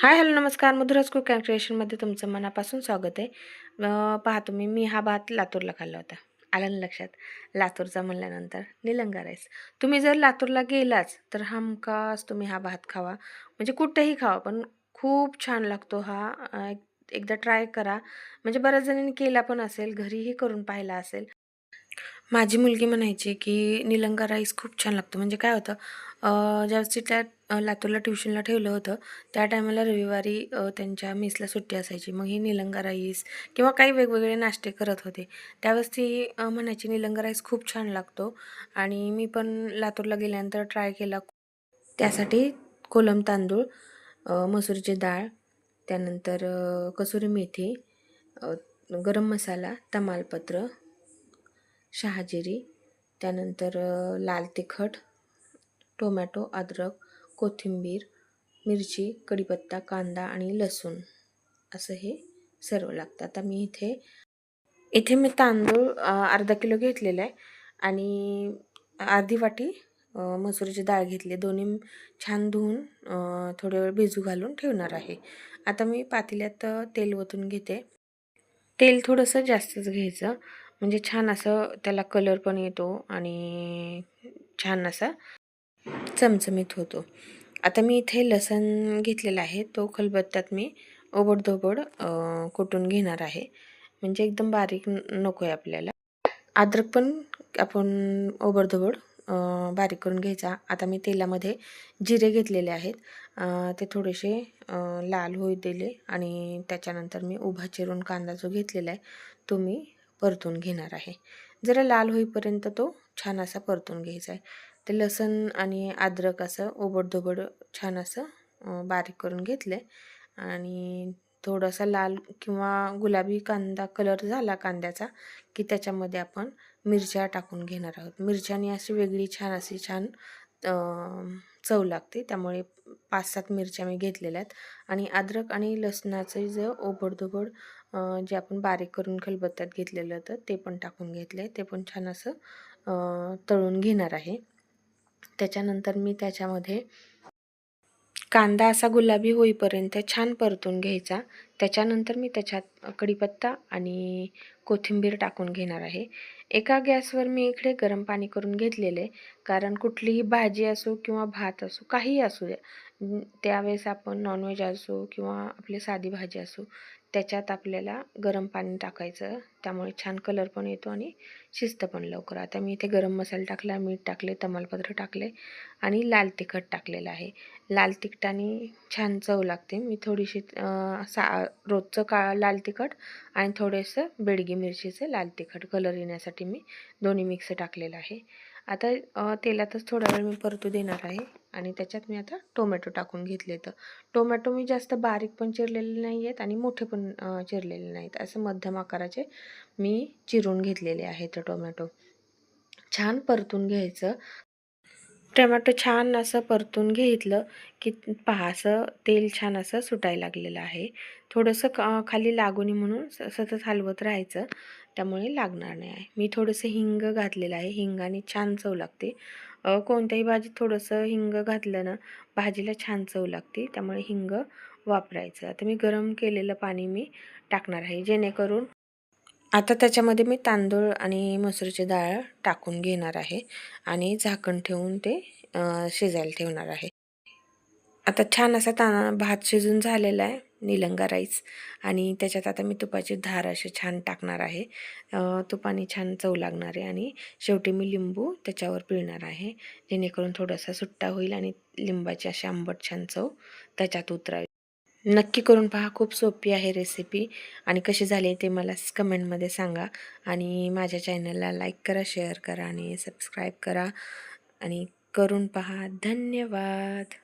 Hi hello नमस्कार. Madhuraj cook and क्रिएशनमध्ये तुमचं मनापासून स्वागत आहे. पहा तुम्ही मी हा भात लातूरला खाल्ला होता. आलं ना लक्षात? लातूरचा म्हणल्यानंतर. निलंगा राईस तुम्ही जर लातूरला गेलाच तर हमखास तुम्ही हा भात खावा. म्हणजे कुठेही खावा पण खूप छान लागतो हा. एकदा ट्राय करा. म्हणजे बऱ्याच जणांनी केला पण असेल घरीही करून पाहिला असेल. माझी मुलगी म्हणायची की निलंगा राईस खूप छान लागतो. म्हणजे काय होतं ज्यावेळेस तिला लातूरला ट्युशनला ठेवलं होतं त्या टायमाला रविवारी त्यांच्या मेसला सुट्टी असायची. मग ही निलंगा राईस किंवा काही वेगवेगळे नाश्ते करत होते. त्यावेळेस ती म्हणायची निलंगा राईस खूप छान लागतो. आणि मी पण लातूरला गेल्यानंतर ट्राय केला. त्यासाठी कोलम तांदूळ मसुरीची मसूरची डाळ त्यानंतर कसुरी मेथी गरम मसाला तमालपत्र शहाजिरी त्यानंतर लाल तिखट टोमॅटो अद्रक कोथिंबीर मिरची कढीपत्ता कांदा आणि लसूण. असं हे सर्व लागतं आता मी इथे इथे मी तांदूळ अर्धा किलो घेतलेला आहे आणि अर्धी वाटी मसुरीची डाळ घेतली दोन्ही छान धुवून थोडे वेळ भिजू घालून ठेवणार आहे. आता मी पातेल्यात तेल ओतून घेते. तेल थोडंसं जास्तच घ्यायचं. म्हणजे छान असं त्याला कलर पण येतो आणि छान असा चमचमीत होतो. आता मी इथे लसण घेतलेला आहे. तो खलबत्त्यात मी ओबडधोबड कुटून घेणार आहे. म्हणजे एकदम बारीक नको आहे आपल्याला. अद्रक पण आपण ओबडधोबड बारीक करून घ्यायचा. आता मी तेलामध्ये जिरे घेतलेले आहेत. ते थोडेसे लाल होऊ दिले आणि त्याच्यानंतर मी उभा चिरून कांदा जो घेतलेला आहे तो मी परतून घेणार आहे. जरा लाल होईपर्यंत तो छान असा परतून घ्यायचा आहे. ते लसण आणि अद्रक असं ओबडधोबड छान असं बारीक करून घेतलं. आहे आणि थोडासा लाल किंवा गुलाबी कांदा कलर झाला कांद्याचा की त्याच्यामध्ये आपण मिरच्या टाकून घेणार आहोत. मिरच्यानी अशी वेगळी छान अशी छान चव लागते. त्यामुळे पाच सात मिरच्या मी घेतलेल्या आहेत. आणि अद्रक आणि लसणाचं जे ओबडधोबड जे आपण बारीक करून खलबत्त्यात घेतलेलं होतं ते पण टाकून घेतले. ते पण छान असं तळून घेणार आहे. त्याच्यानंतर मी त्याच्यामध्ये कांदा असा गुलाबी होईपर्यंत छान परतून घ्यायचा. त्याच्यानंतर मी त्याच्यात कढीपत्ता आणि कोथिंबीर टाकून घेणार आहे. एका गॅसवर मी इकडे गरम पाणी करून घेतलेले. कारण कुठलीही भाजी असो किंवा भात असो काहीही असू द्या त्यावेळेस आपण नॉनव्हेज असो किंवा आपली साधी भाजी असो त्याच्यात आपल्याला गरम पाणी टाकायचं. त्यामुळे छान कलर पण येतो आणि शिस्त पण लवकर. आता मी इथे गरम मसाला टाकला मीठ टाकले तमालपत्र टाकले आणि लाल तिखट टाकलेलं आहे. लाल तिखटाने छान चव लागते. मी थोडीशी सा रोजचं का लाल तिखट आणि थोडेसं बेडगी मिरचीचं लाल तिखट. कलर येण्यासाठी मी दोन्ही मिक्स टाकलेलं आहे. आता तेलातच थोडा वेळ मी परतू देणार आहे आणि त्याच्यात मी आता टोमॅटो टाकून घेतले तर टोमॅटो मी जास्त बारीक पण चिरलेले नाही आहेत आणि मोठे पण चिरलेले नाहीत असं मध्यम आकाराचे मी चिरून घेतलेले आहेत टोमॅटो. छान परतून घ्यायचं. टमॅटो छान असं परतून घेतलं की पहा असं तेल छान असं सुटायला लागलेलं आहे. थोडंसं का खाली लागूनी म्हणून स सतत हलवत राहायचं. त्यामुळे लागणार नाही आहे. मी थोडंसं हिंग घातलेलं आहे. हिंगाने छान चव लागते. कोणत्याही भाजीत थोडंसं हिंग घातलं ना भाजीला छान चव लागते. त्यामुळे हिंग वापरायचं. आता मी गरम केलेलं पाणी मी टाकणार आहे. जेणेकरून आता त्याच्यामध्ये मी तांदूळ आणि मसूरची डाळ टाकून घेणार आहे आणि झाकण ठेवून ते शिजायला ठेवणार आहे. आता छान असा ताना भात शिजून झालेला आहे निलंगा राईस. आणि त्याच्यात आता मी तुपाची धार असे छान टाकणार आहे. तुपाने छान चव लागणार आहे आणि शेवटी मी लिंबू त्याच्यावर पिळणार आहे जेणेकरून थोडासा सुट्टा होईल आणि लिंबाची अशी आंबट छान चव त्याच्यात उतरावी. नक्की करून पहा खूप सोपी आहे रेसिपी आणि कशी झाली ते मला कमेंटमध्ये सांगा. आणि माझ्या चॅनलला लाईक करा शेअर करा आणि सबस्क्राईब करा. आणि करून पहा. धन्यवाद!